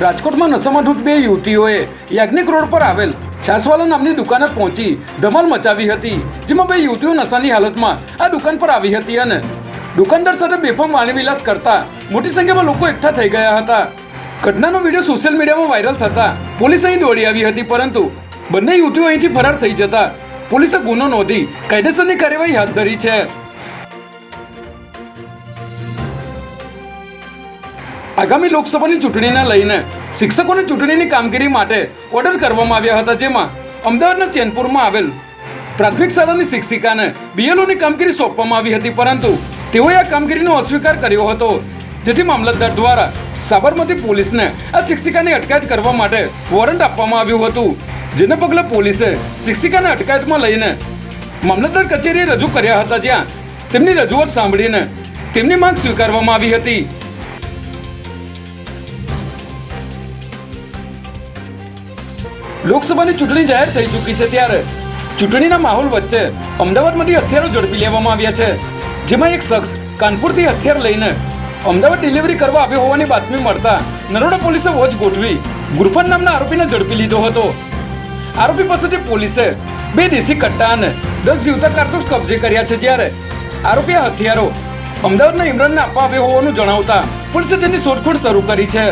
રાજકોટમાં નશામાં ધૂત બે યુવતીઓએ યાજ્ઞિક રોડ પર આવેલ છાસવાલા નામની દુકાને પહોંચી ધમાલ મચાવી હતી, જેમાં બે યુવતીઓ નશાની હાલતમાં આ દુકાન પર આવી હતી અને દુકાનદાર સાથે બેફામ વાણીવિલાસ કરતા મોટી સંખ્યામાં લોકો એકઠા થઈ ગયા હતા. ઘટનાનો વીડિયો સોશિયલ મીડિયામાં વાયરલ થતા પોલીસ અહીં દોડી આવી હતી, પરંતુ બંને યુવતીઓ અહીંથી ફરાર થઈ જતા પોલીસે ગુનો નોંધી કાયદેસરની કાર્યવાહી હાથ ધરી છે. આગામી લોકસભાની ચૂંટણીને લઈને શિક્ષકોની ચૂંટણીની કામગીરી માટે ઓર્ડર કરવામાં આવ્યા હતા, જેમાં અમદાવાદના ચેનપુરમાં આવેલ પ્રાથમિક શાળાની શિક્ષિકાને બીએલઓની કામગીરી સોંપવામાં આવી હતી, પરંતુ તેઓએ આ કામગીરીનો અસ્વીકાર કર્યો હતો. જેથી મામલતદાર દ્વારા સાબરમતી પોલીસને આ શિક્ષિકાની અટકાયત કરવા માટે વોરંટ આપવામાં આવ્યું હતું. જેને પગલે પોલીસે શિક્ષિકાને અટકાયતમાં લઈને મામલતદાર કચેરીએ રજૂ કર્યા હતા, જ્યાં તેમની રજૂઆત સાંભળીને તેમની માંગ સ્વીકારવામાં આવી હતી. લોકસભાની ચૂંટણી જાહેર થઈ ચૂકી છે ત્યારે ચૂંટણીના માહોલ વચ્ચે અમદાવાદમાંથી હથિયારો ઝડપી લેવામાં આવ્યા છે. જેમાં એક શખ્સ કાનપુરથી હથિયાર લઈને અમદાવાદ ડિલિવરી કરવા આવ્યો હોવાની બાતમી મળતા નરોડા પોલીસે વોચ ગોઠવી ગુરફન નામના આરોપીને ઝડપી લીધો હતો. આરોપી પાસેથી પોલીસે બે દેશી કટ્ટા અને દસ જીવતા કારતૂસ કબજે કર્યા છે જ્યારે આરોપી હથિયારો અમદાવાદના ઇમરાનને આપવા આવ્યો હોવાનું જણાવતા પોલીસે તેની શોધખોળ શરૂ કરી છે.